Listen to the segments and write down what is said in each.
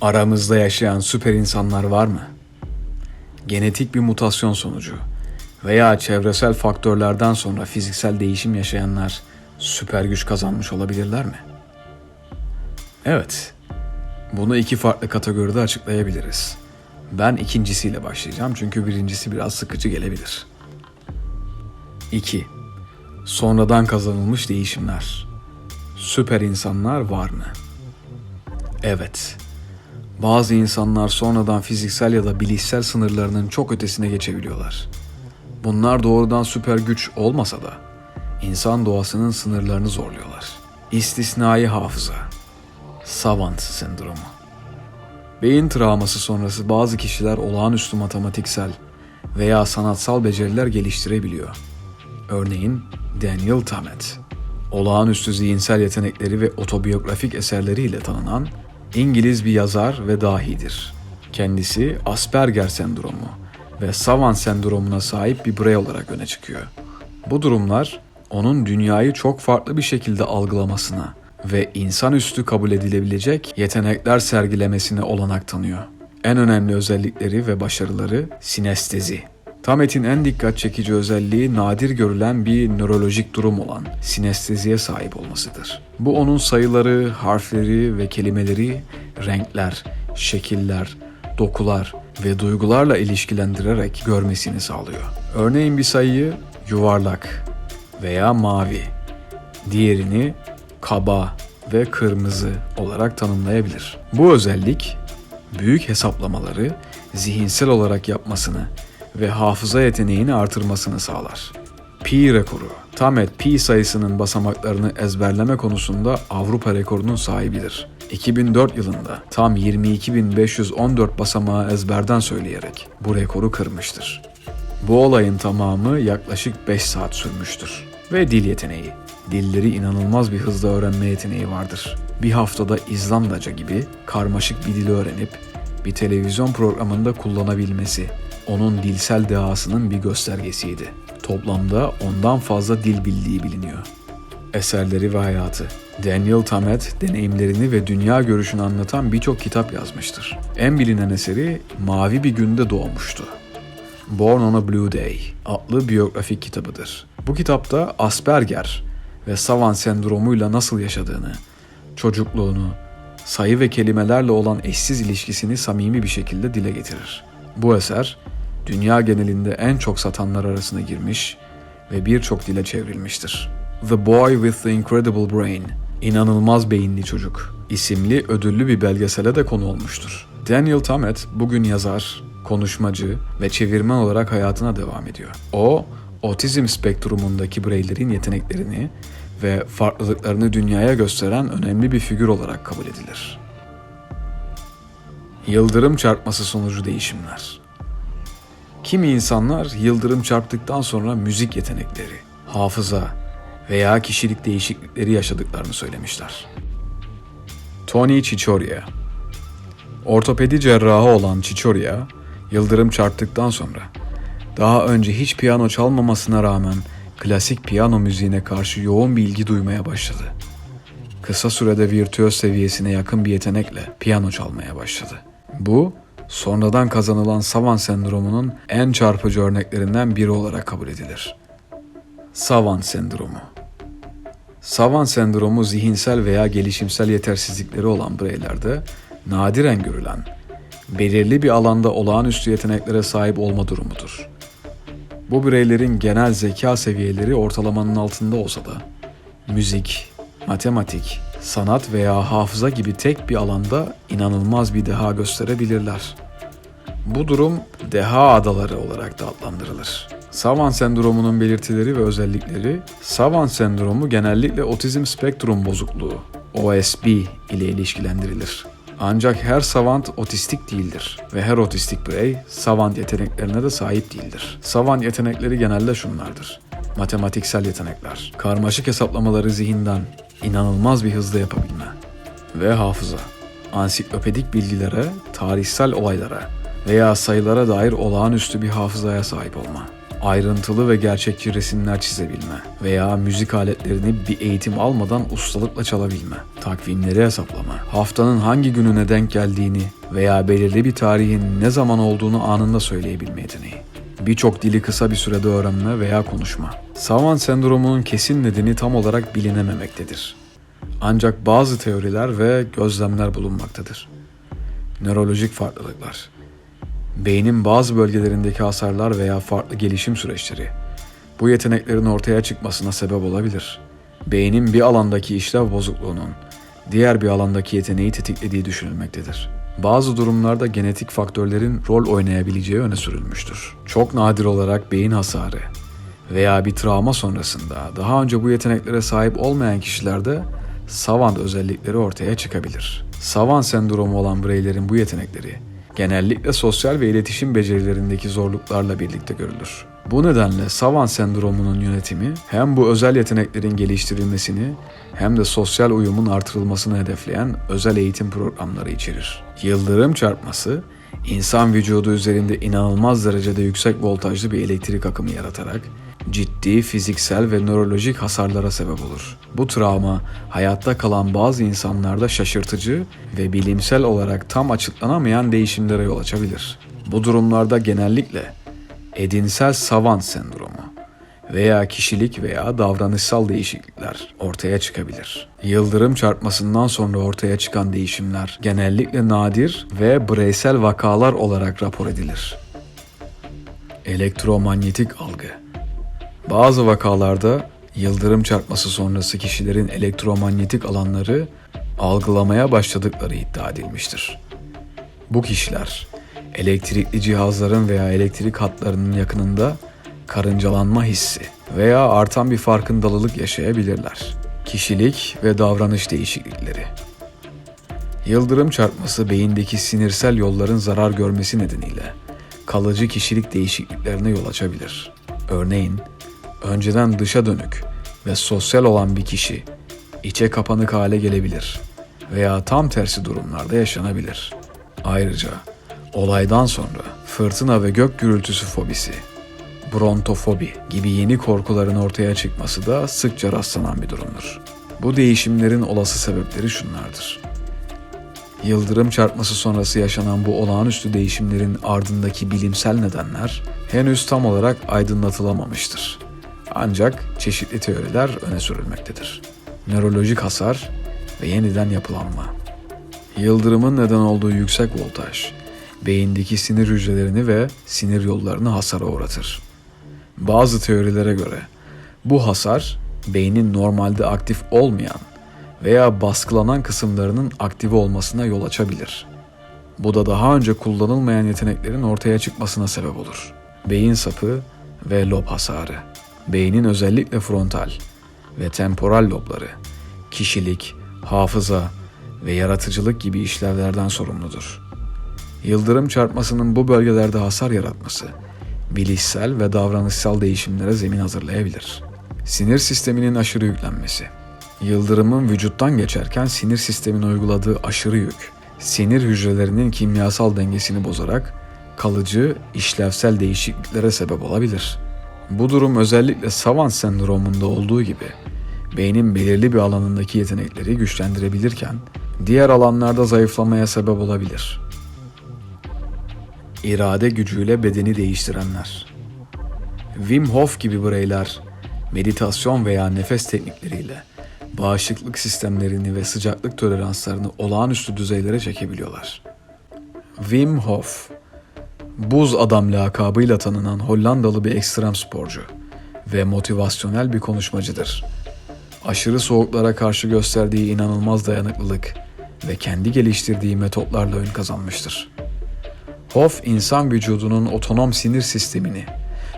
Aramızda yaşayan süper insanlar var mı? Genetik bir mutasyon sonucu veya çevresel faktörlerden sonra fiziksel değişim yaşayanlar süper güç kazanmış olabilirler mi? Evet. Bunu iki farklı kategoride açıklayabiliriz. Ben ikincisiyle başlayacağım çünkü birincisi biraz sıkıcı gelebilir. 2. Sonradan kazanılmış değişimler. Süper insanlar var mı? Evet. Bazı insanlar sonradan fiziksel ya da bilişsel sınırlarının çok ötesine geçebiliyorlar. Bunlar doğrudan süper güç olmasa da insan doğasının sınırlarını zorluyorlar. İstisnai hafıza. Savant sendromu. Beyin travması sonrası bazı kişiler olağanüstü matematiksel veya sanatsal beceriler geliştirebiliyor. Örneğin Daniel Tammet. Olağanüstü zihinsel yetenekleri ve otobiyografik eserleriyle tanınan İngiliz bir yazar ve dahidir. Kendisi Asperger sendromu ve Savant sendromuna sahip bir birey olarak öne çıkıyor. Bu durumlar onun dünyayı çok farklı bir şekilde algılamasına ve insanüstü kabul edilebilecek yetenekler sergilemesine olanak tanıyor. En önemli özellikleri ve başarıları sinestezi. Tamet'in en dikkat çekici özelliği nadir görülen bir nörolojik durum olan sinesteziye sahip olmasıdır. Bu onun sayıları, harfleri ve kelimeleri renkler, şekiller, dokular ve duygularla ilişkilendirerek görmesini sağlıyor. Örneğin bir sayıyı yuvarlak veya mavi, diğerini kaba ve kırmızı olarak tanımlayabilir. Bu özellik büyük hesaplamaları zihinsel olarak yapmasını ve hafıza yeteneğini artırmasını sağlar. Pi rekoru. Tamet pi sayısının basamaklarını ezberleme konusunda Avrupa rekorunun sahibidir. 2004 yılında tam 22.514 basamağı ezberden söyleyerek bu rekoru kırmıştır. Bu olayın tamamı yaklaşık 5 saat sürmüştür. Ve dil yeteneği. Dilleri inanılmaz bir hızla öğrenme yeteneği vardır. Bir haftada İzlandaca gibi karmaşık bir dili öğrenip bir televizyon programında kullanabilmesi onun dilsel dehasının bir göstergesiydi. Toplamda ondan fazla dil bildiği biliniyor. Eserleri ve hayatı. Daniel Tammet deneyimlerini ve dünya görüşünü anlatan birçok kitap yazmıştır. En bilinen eseri Mavi Bir Günde Doğmuştu. Born on a Blue Day adlı biyografik kitabıdır. Bu kitapta Asperger ve Savant sendromuyla nasıl yaşadığını, çocukluğunu, sayı ve kelimelerle olan eşsiz ilişkisini samimi bir şekilde dile getirir. Bu eser dünya genelinde en çok satanlar arasına girmiş ve birçok dile çevrilmiştir. The Boy with the Incredible Brain, İnanılmaz Beyinli Çocuk isimli ödüllü bir belgesele de konu olmuştur. Daniel Tammet bugün yazar, konuşmacı ve çevirmen olarak hayatına devam ediyor. O, otizm spektrumundaki bireylerin yeteneklerini ve farklılıklarını dünyaya gösteren önemli bir figür olarak kabul edilir. Yıldırım çarpması sonucu değişimler. Kimi insanlar yıldırım çarptıktan sonra müzik yetenekleri, hafıza veya kişilik değişiklikleri yaşadıklarını söylemişler. Tony Chichoria Ortopedi cerrahı olan Chichoria, yıldırım çarptıktan sonra daha önce hiç piyano çalmamasına rağmen klasik piyano müziğine karşı yoğun bir ilgi duymaya başladı. Kısa sürede virtüöz seviyesine yakın bir yetenekle piyano çalmaya başladı. Bu, sonradan kazanılan Savant sendromunun en çarpıcı örneklerinden biri olarak kabul edilir. Savant sendromu Savant sendromu zihinsel veya gelişimsel yetersizlikleri olan bireylerde nadiren görülen, belirli bir alanda olağanüstü yeteneklere sahip olma durumudur. Bu bireylerin genel zeka seviyeleri ortalamanın altında olsa da müzik, matematik, sanat veya hafıza gibi tek bir alanda inanılmaz bir deha gösterebilirler. Bu durum deha adaları olarak da adlandırılır. Savant sendromunun belirtileri ve özellikleri, Savant sendromu genellikle otizm spektrum bozukluğu, OSB ile ilişkilendirilir. Ancak her savant otistik değildir ve her otistik birey savant yeteneklerine de sahip değildir. Savant yetenekleri genelde şunlardır. Matematiksel yetenekler, karmaşık hesaplamaları zihinden inanılmaz bir hızla yapabilme ve hafıza. Ansiklopedik bilgilere, tarihsel olaylara veya sayılara dair olağanüstü bir hafızaya sahip olma. ayrıntılı ve gerçekçi resimler çizebilme veya müzik aletlerini bir eğitim almadan ustalıkla çalabilme, takvimleri hesaplama, haftanın hangi gününe denk geldiğini veya belirli bir tarihin ne zaman olduğunu anında söyleyebilme yeteneği. Birçok dili kısa bir sürede öğrenme veya konuşma. Savant sendromunun kesin nedeni tam olarak bilinememektedir. Ancak bazı teoriler ve gözlemler bulunmaktadır. Nörolojik farklılıklar Beynin bazı bölgelerindeki hasarlar veya farklı gelişim süreçleri bu yeteneklerin ortaya çıkmasına sebep olabilir. Beynin bir alandaki işlev bozukluğunun diğer bir alandaki yeteneği tetiklediği düşünülmektedir. Bazı durumlarda genetik faktörlerin rol oynayabileceği öne sürülmüştür. Çok nadir olarak beyin hasarı veya bir travma sonrasında daha önce bu yeteneklere sahip olmayan kişilerde savant özellikleri ortaya çıkabilir. Savant sendromu olan bireylerin bu yetenekleri genellikle sosyal ve iletişim becerilerindeki zorluklarla birlikte görülür. Bu nedenle savant sendromunun yönetimi hem bu özel yeteneklerin geliştirilmesini hem de sosyal uyumun artırılmasını hedefleyen özel eğitim programları içerir. Yıldırım çarpması, insan vücudu üzerinde inanılmaz derecede yüksek voltajlı bir elektrik akımı yaratarak ciddi fiziksel ve nörolojik hasarlara sebep olur. Bu travma hayatta kalan bazı insanlarda şaşırtıcı ve bilimsel olarak tam açıklanamayan değişimlere yol açabilir. Bu durumlarda genellikle edinsel savant sendromu veya kişilik veya davranışsal değişiklikler ortaya çıkabilir. Yıldırım çarpmasından sonra ortaya çıkan değişimler genellikle nadir ve bireysel vakalar olarak rapor edilir. Elektromanyetik algı bazı vakalarda yıldırım çarpması sonrası kişilerin elektromanyetik alanları algılamaya başladıkları iddia edilmiştir. Bu kişiler elektrikli cihazların veya elektrik hatlarının yakınında karıncalanma hissi veya artan bir farkındalılık yaşayabilirler. Kişilik ve davranış değişiklikleri. Yıldırım çarpması beyindeki sinirsel yolların zarar görmesi nedeniyle kalıcı kişilik değişikliklerine yol açabilir. Örneğin önceden dışa dönük ve sosyal olan bir kişi içe kapanık hale gelebilir veya tam tersi durumlarda yaşanabilir. Ayrıca olaydan sonra fırtına ve gök gürültüsü fobisi, brontofobi gibi yeni korkuların ortaya çıkması da sıkça rastlanan bir durumdur. Bu değişimlerin olası sebepleri şunlardır. Yıldırım çarpması sonrası yaşanan bu olağanüstü değişimlerin ardındaki bilimsel nedenler henüz tam olarak aydınlatılamamıştır. Ancak çeşitli teoriler öne sürülmektedir. Nörolojik hasar ve yeniden yapılanma. Yıldırımın neden olduğu yüksek voltaj, beyindeki sinir hücrelerini ve sinir yollarını hasara uğratır. Bazı teorilere göre bu hasar beynin normalde aktif olmayan veya baskılanan kısımlarının aktive olmasına yol açabilir. Bu da daha önce kullanılmayan yeteneklerin ortaya çıkmasına sebep olur. Beyin sapı ve lob hasarı beynin özellikle frontal ve temporal lobları, kişilik, hafıza ve yaratıcılık gibi işlevlerden sorumludur. Yıldırım çarpmasının bu bölgelerde hasar yaratması, bilişsel ve davranışsal değişimlere zemin hazırlayabilir. Sinir sisteminin aşırı yüklenmesi. Yıldırımın vücuttan geçerken sinir sistemine uyguladığı aşırı yük, sinir hücrelerinin kimyasal dengesini bozarak kalıcı işlevsel değişikliklere sebep olabilir.'' Bu durum özellikle Savant sendromunda olduğu gibi beynin belirli bir alanındaki yetenekleri güçlendirebilirken diğer alanlarda zayıflamaya sebep olabilir. İrade gücüyle bedeni değiştirenler. Wim Hof gibi bireyler meditasyon veya nefes teknikleriyle bağışıklık sistemlerini ve sıcaklık toleranslarını olağanüstü düzeylere çekebiliyorlar. Wim Hof Buz Adam lakabıyla tanınan Hollandalı bir ekstrem sporcu ve motivasyonel bir konuşmacıdır. Aşırı soğuklara karşı gösterdiği inanılmaz dayanıklılık ve kendi geliştirdiği metotlarla ön kazanmıştır. Hoff, insan vücudunun otonom sinir sistemini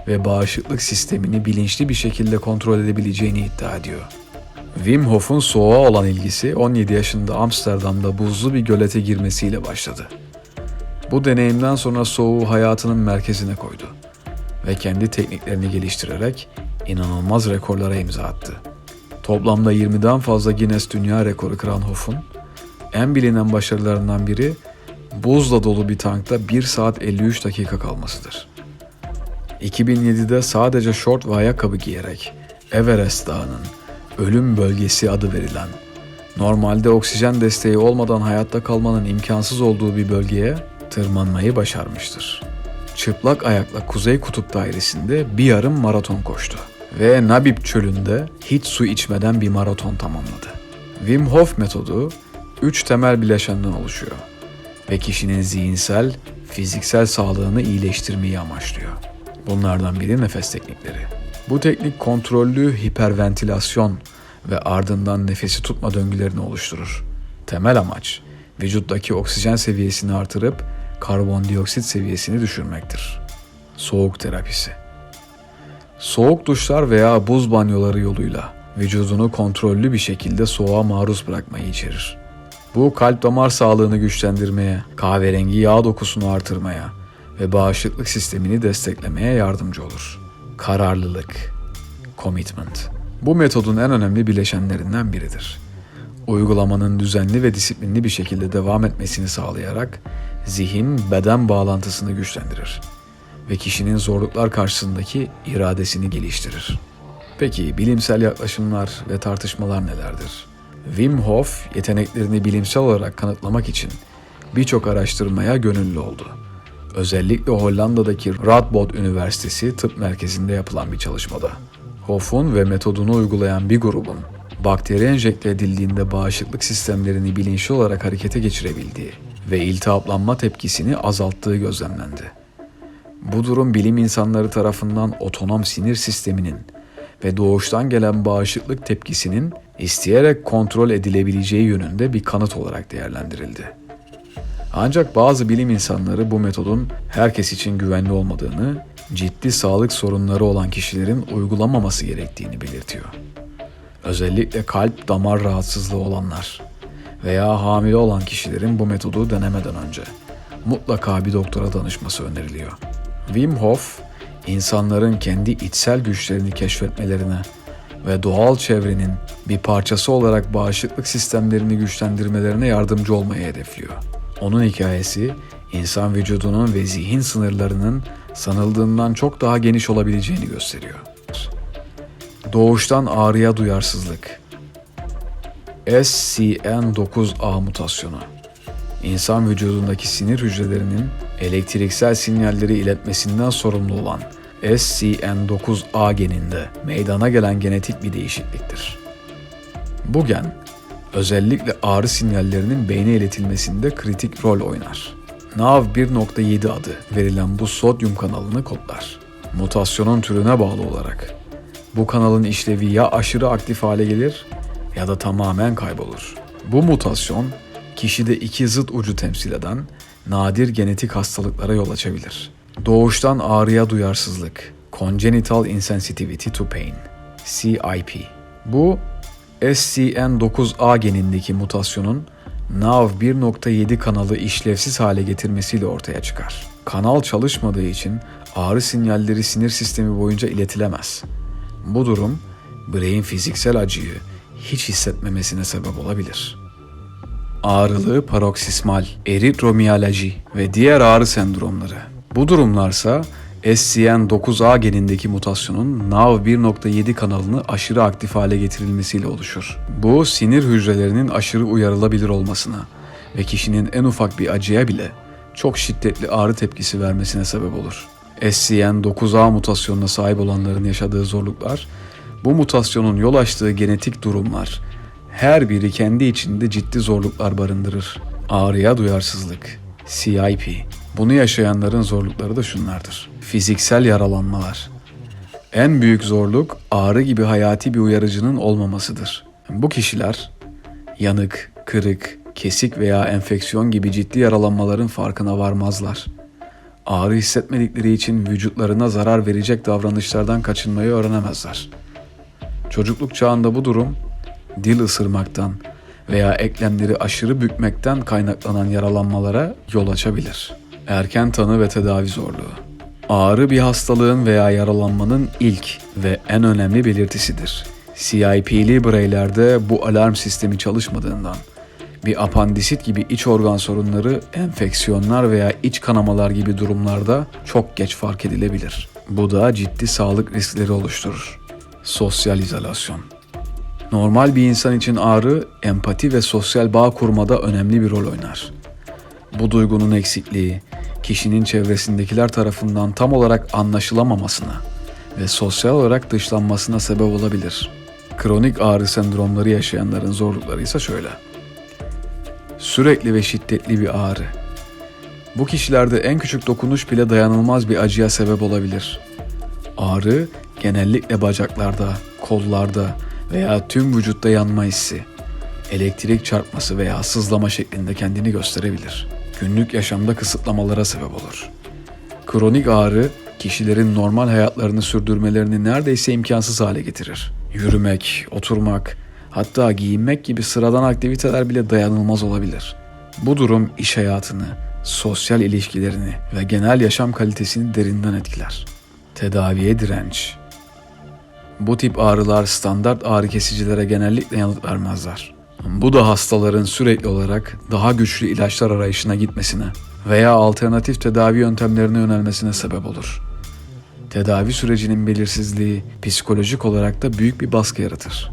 ve bağışıklık sistemini bilinçli bir şekilde kontrol edebileceğini iddia ediyor. Wim Hof'un soğuğa olan ilgisi 17 yaşında Amsterdam'da buzlu bir gölete girmesiyle başladı. Bu deneyimden sonra soğuğu hayatının merkezine koydu ve kendi tekniklerini geliştirerek inanılmaz rekorlara imza attı. Toplamda 20'den fazla Guinness Dünya Rekoru kıran Hoff'un en bilinen başarılarından biri buzla dolu bir tankta 1 saat 53 dakika kalmasıdır. 2007'de sadece şort ve ayakkabı giyerek Everest Dağı'nın ölüm bölgesi adı verilen, normalde oksijen desteği olmadan hayatta kalmanın imkansız olduğu bir bölgeye tırmanmayı başarmıştır. Çıplak ayakla Kuzey Kutup Dairesi'nde bir yarım maraton koştu ve Nabib Çölü'nde hiç su içmeden bir maraton tamamladı. Wim Hof metodu üç temel bileşenden oluşuyor ve kişinin zihinsel, fiziksel sağlığını iyileştirmeyi amaçlıyor. Bunlardan biri nefes teknikleri. Bu teknik kontrollü hiperventilasyon ve ardından nefesi tutma döngülerini oluşturur. Temel amaç vücuttaki oksijen seviyesini artırıp karbondioksit seviyesini düşürmektir. Soğuk terapisi. Soğuk duşlar veya buz banyoları yoluyla vücudunu kontrollü bir şekilde soğuğa maruz bırakmayı içerir. Bu kalp damar sağlığını güçlendirmeye, kahverengi yağ dokusunu artırmaya ve bağışıklık sistemini desteklemeye yardımcı olur. Kararlılık, commitment. Bu metodun en önemli bileşenlerinden biridir. Uygulamanın düzenli ve disiplinli bir şekilde devam etmesini sağlayarak zihin beden bağlantısını güçlendirir ve kişinin zorluklar karşısındaki iradesini geliştirir. Peki bilimsel yaklaşımlar ve tartışmalar nelerdir? Wim Hof yeteneklerini bilimsel olarak kanıtlamak için birçok araştırmaya gönüllü oldu. Özellikle Hollanda'daki Radboud Üniversitesi Tıp Merkezi'nde yapılan bir çalışmada. Hof'un ve metodunu uygulayan bir grubun bakteri enjekte edildiğinde bağışıklık sistemlerini bilinçli olarak harekete geçirebildiği ve iltihaplanma tepkisini azalttığı gözlemlendi. Bu durum bilim insanları tarafından otonom sinir sisteminin ve doğuştan gelen bağışıklık tepkisinin isteyerek kontrol edilebileceği yönünde bir kanıt olarak değerlendirildi. Ancak bazı bilim insanları bu metodun herkes için güvenli olmadığını, ciddi sağlık sorunları olan kişilerin uygulamaması gerektiğini belirtiyor. Özellikle kalp damar rahatsızlığı olanlar veya hamile olan kişilerin bu metodu denemeden önce mutlaka bir doktora danışması öneriliyor. Wim Hof, insanların kendi içsel güçlerini keşfetmelerine ve doğal çevrenin bir parçası olarak bağışıklık sistemlerini güçlendirmelerine yardımcı olmayı hedefliyor. Onun hikayesi, insan vücudunun ve zihin sınırlarının sanıldığından çok daha geniş olabileceğini gösteriyor. Doğuştan ağrıya duyarsızlık SCN9A mutasyonu İnsan vücudundaki sinir hücrelerinin elektriksel sinyalleri iletmesinden sorumlu olan SCN9A geninde meydana gelen genetik bir değişikliktir. Bu gen, özellikle ağrı sinyallerinin beyne iletilmesinde kritik rol oynar. NAV 1.7 adı verilen bu sodyum kanalını kodlar. Mutasyonun türüne bağlı olarak bu kanalın işlevi ya aşırı aktif hale gelir ya da tamamen kaybolur. Bu mutasyon kişide iki zıt ucu temsil eden nadir genetik hastalıklara yol açabilir. Doğuştan ağrıya duyarsızlık, Congenital Insensitivity to Pain, CIP. Bu SCN9A genindeki mutasyonun NAV 1.7 kanalı işlevsiz hale getirmesiyle ortaya çıkar. Kanal çalışmadığı için ağrı sinyalleri sinir sistemi boyunca iletilemez. Bu durum bireyin fiziksel acıyı hiç hissetmemesine sebep olabilir. Ağrılı paroksismal, eritromiyaloji ve diğer ağrı sendromları. Bu durumlarsa SCN9A genindeki mutasyonun NAV 1.7 kanalını aşırı aktif hale getirilmesiyle oluşur. Bu sinir hücrelerinin aşırı uyarılabilir olmasına ve kişinin en ufak bir acıya bile çok şiddetli ağrı tepkisi vermesine sebep olur. SCN9A mutasyonuna sahip olanların yaşadığı zorluklar, bu mutasyonun yol açtığı genetik durumlar, her biri kendi içinde ciddi zorluklar barındırır. Ağrıya duyarsızlık, CIP. Bunu yaşayanların zorlukları da şunlardır. Fiziksel yaralanmalar. En büyük zorluk ağrı gibi hayati bir uyarıcının olmamasıdır. Bu kişiler yanık, kırık, kesik veya enfeksiyon gibi ciddi yaralanmaların farkına varmazlar. Ağrı hissetmedikleri için vücutlarına zarar verecek davranışlardan kaçınmayı öğrenemezler. Çocukluk çağında bu durum dil ısırmaktan veya eklemleri aşırı bükmekten kaynaklanan yaralanmalara yol açabilir. Erken tanı ve tedavi zorluğu. Ağrı bir hastalığın veya yaralanmanın ilk ve en önemli belirtisidir. CIP'li bireylerde bu alarm sistemi çalışmadığından bir apandisit gibi iç organ sorunları, enfeksiyonlar veya iç kanamalar gibi durumlarda çok geç fark edilebilir. Bu da ciddi sağlık riskleri oluşturur. Sosyal izolasyon. Normal bir insan için ağrı, empati ve sosyal bağ kurmada önemli bir rol oynar. Bu duygunun eksikliği, kişinin çevresindekiler tarafından tam olarak anlaşılamamasına ve sosyal olarak dışlanmasına sebep olabilir. Kronik ağrı sendromları yaşayanların zorlukları ise şöyle. Sürekli ve şiddetli bir ağrı. Bu kişilerde en küçük dokunuş bile dayanılmaz bir acıya sebep olabilir. Ağrı genellikle bacaklarda, kollarda veya tüm vücutta yanma hissi, elektrik çarpması veya sızlama şeklinde kendini gösterebilir. Günlük yaşamda kısıtlamalara sebep olur. Kronik ağrı kişilerin normal hayatlarını sürdürmelerini neredeyse imkansız hale getirir. Yürümek, oturmak, hatta giyinmek gibi sıradan aktiviteler bile dayanılmaz olabilir. Bu durum iş hayatını, sosyal ilişkilerini ve genel yaşam kalitesini derinden etkiler. Tedaviye direnç. Bu tip ağrılar standart ağrı kesicilere genellikle yanıt vermezler. Bu da hastaların sürekli olarak daha güçlü ilaçlar arayışına gitmesine veya alternatif tedavi yöntemlerine yönelmesine sebep olur. Tedavi sürecinin belirsizliği psikolojik olarak da büyük bir baskı yaratır.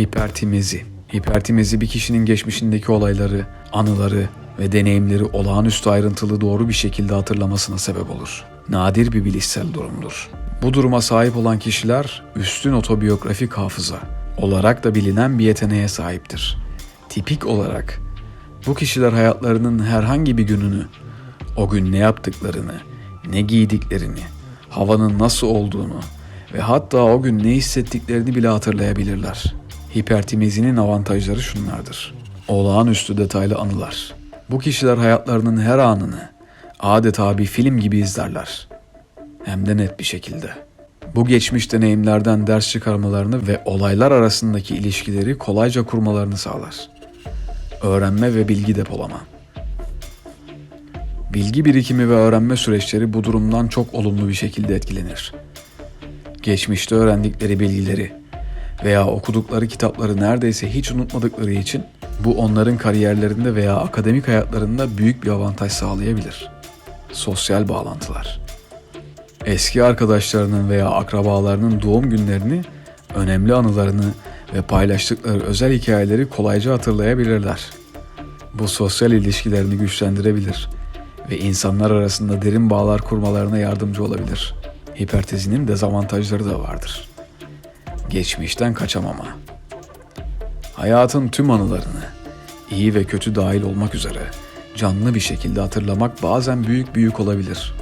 Hipertimezi. Hipertimezi bir kişinin geçmişindeki olayları, anıları ve deneyimleri olağanüstü ayrıntılı doğru bir şekilde hatırlamasına sebep olur. Nadir bir bilişsel durumdur. Bu duruma sahip olan kişiler üstün otobiyografik hafıza olarak da bilinen bir yeteneğe sahiptir. Tipik olarak bu kişiler hayatlarının herhangi bir gününü, o gün ne yaptıklarını, ne giydiklerini, havanın nasıl olduğunu ve hatta o gün ne hissettiklerini bile hatırlayabilirler. Hipertimizinin avantajları şunlardır. Olağanüstü detaylı anılar. Bu kişiler hayatlarının her anını adeta bir film gibi izlerler. Hem de net bir şekilde. Bu geçmiş deneyimlerden ders çıkarmalarını ve olaylar arasındaki ilişkileri kolayca kurmalarını sağlar. Öğrenme ve bilgi depolama. Bilgi birikimi ve öğrenme süreçleri bu durumdan çok olumlu bir şekilde etkilenir. Geçmişte öğrendikleri bilgileri veya okudukları kitapları neredeyse hiç unutmadıkları için bu onların kariyerlerinde veya akademik hayatlarında büyük bir avantaj sağlayabilir. Sosyal bağlantılar. Eski arkadaşlarının veya akrabalarının doğum günlerini, önemli anılarını ve paylaştıkları özel hikayeleri kolayca hatırlayabilirler. Bu sosyal ilişkilerini güçlendirebilir ve insanlar arasında derin bağlar kurmalarına yardımcı olabilir. Hipertezinin dezavantajları da vardır. Geçmişten kaçamama. Hayatın tüm anılarını, iyi ve kötü dahil olmak üzere canlı bir şekilde hatırlamak bazen büyük büyük olabilir.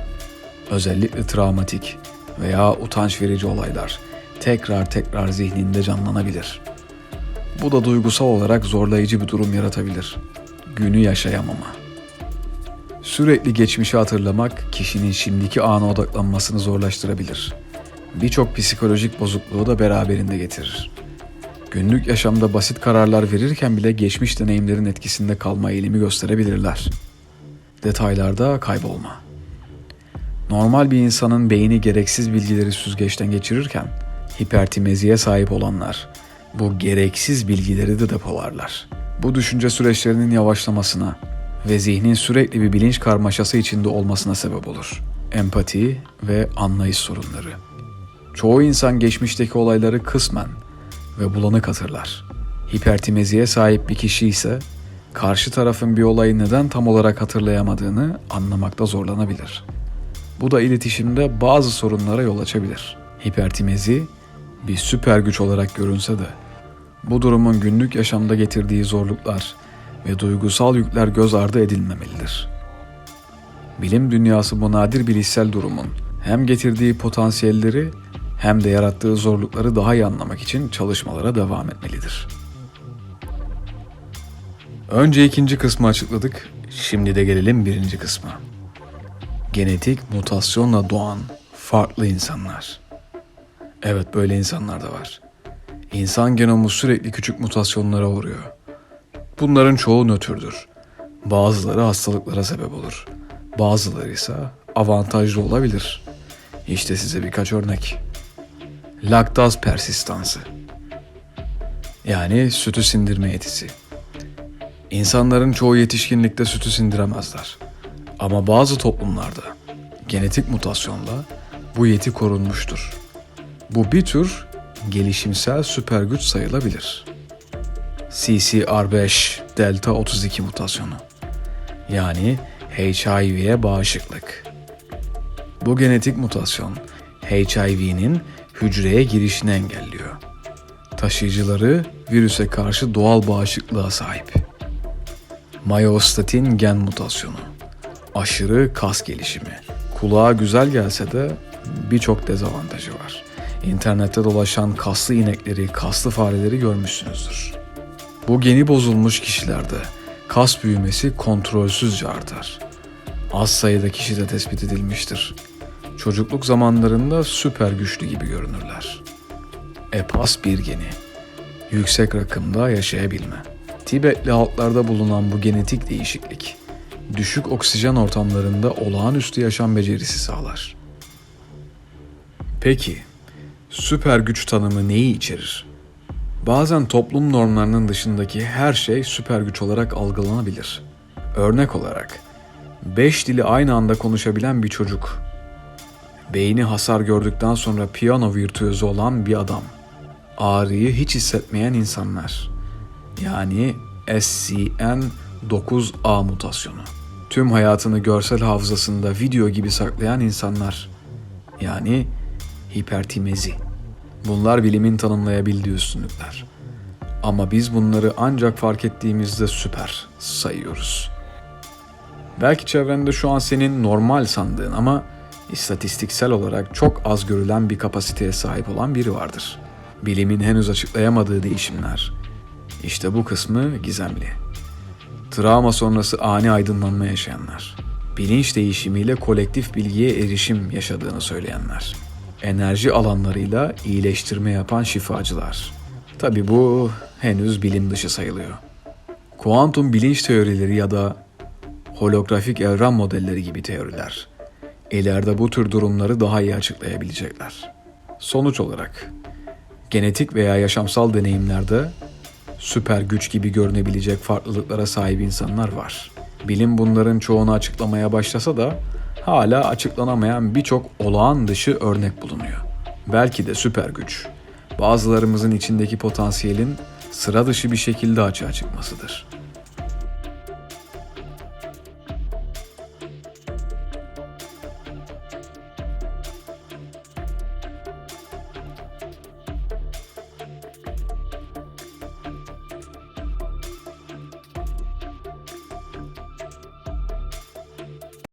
Özellikle travmatik veya utanç verici olaylar tekrar tekrar zihninde canlanabilir. Bu da duygusal olarak zorlayıcı bir durum yaratabilir. Günü yaşayamama. Sürekli geçmişi hatırlamak kişinin şimdiki ana odaklanmasını zorlaştırabilir. Birçok psikolojik bozukluğu da beraberinde getirir. Günlük yaşamda basit kararlar verirken bile geçmiş deneyimlerin etkisinde kalma eğilimi gösterebilirler. Detaylarda kaybolma. Normal bir insanın beyni gereksiz bilgileri süzgeçten geçirirken hipertimeziye sahip olanlar bu gereksiz bilgileri de depolarlar. Bu düşünce süreçlerinin yavaşlamasına ve zihnin sürekli bir bilinç karmaşası içinde olmasına sebep olur. Empati ve anlayış sorunları. Çoğu insan geçmişteki olayları kısmen ve bulanık hatırlar. Hipertimeziye sahip bir kişi ise karşı tarafın bir olayı neden tam olarak hatırlayamadığını anlamakta zorlanabilir. Bu da iletişimde bazı sorunlara yol açabilir. Hipertimezi bir süper güç olarak görünse de bu durumun günlük yaşamda getirdiği zorluklar ve duygusal yükler göz ardı edilmemelidir. Bilim dünyası bu nadir bilişsel durumun hem getirdiği potansiyelleri hem de yarattığı zorlukları daha iyi anlamak için çalışmalara devam etmelidir. Önce ikinci kısmı açıkladık, şimdi de gelelim birinci kısma. Genetik mutasyonla doğan farklı insanlar. Evet böyle insanlar da var. İnsan genomu sürekli küçük mutasyonlara uğruyor. Bunların çoğu nötrdür. Bazıları hastalıklara sebep olur. Bazıları ise avantajlı olabilir. İşte size birkaç örnek. Laktaz persistansı. Yani sütü sindirme yetisi. İnsanların çoğu yetişkinlikte sütü sindiremezler. Ama bazı toplumlarda genetik mutasyonla bu yeti korunmuştur. Bu bir tür gelişimsel süper güç sayılabilir. CCR5 Delta 32 mutasyonu. Yani HIV'ye bağışıklık. Bu genetik mutasyon HIV'nin hücreye girişini engelliyor. Taşıyıcıları virüse karşı doğal bağışıklığa sahip. Myostatin gen mutasyonu. Aşırı kas gelişimi. Kulağa güzel gelse de birçok dezavantajı var. İnternette dolaşan kaslı inekleri, kaslı fareleri görmüşsünüzdür. Bu geni bozulmuş kişilerde kas büyümesi kontrolsüzce artar. Az sayıda kişi de tespit edilmiştir. Çocukluk zamanlarında süper güçlü gibi görünürler. EPAS bir geni. Yüksek rakımda yaşayabilme. Tibetli halklarda bulunan bu genetik değişiklik, düşük oksijen ortamlarında olağanüstü yaşam becerisi sağlar. Peki, süper güç tanımı neyi içerir? Bazen toplum normlarının dışındaki her şey süper güç olarak algılanabilir. Örnek olarak, beş dili aynı anda konuşabilen bir çocuk, beyni hasar gördükten sonra piyano virtüözü olan bir adam, ağrıyı hiç hissetmeyen insanlar, yani SCN9A mutasyonu, tüm hayatını görsel hafızasında video gibi saklayan insanlar, yani hipertimezi. Bunlar bilimin tanımlayabildiği üstünlükler. Ama biz bunları ancak fark ettiğimizde süper sayıyoruz. Belki çevrende şu an senin normal sandığın ama istatistiksel olarak çok az görülen bir kapasiteye sahip olan biri vardır. Bilimin henüz açıklayamadığı değişimler. İşte bu kısmı gizemli. Travma sonrası ani aydınlanma yaşayanlar. Bilinç değişimiyle kolektif bilgiye erişim yaşadığını söyleyenler enerji alanlarıyla iyileştirme yapan şifacılar. Tabi bu henüz bilim dışı sayılıyor. Kuantum bilinç teorileri ya da holografik evren modelleri gibi teoriler ileride bu tür durumları daha iyi açıklayabilecekler. Sonuç olarak genetik veya yaşamsal deneyimlerde süper güç gibi görünebilecek farklılıklara sahip insanlar var. Bilim bunların çoğunu açıklamaya başlasa da hala açıklanamayan birçok olağan dışı örnek bulunuyor. Belki de süper güç, bazılarımızın içindeki potansiyelin sıra dışı bir şekilde açığa çıkmasıdır.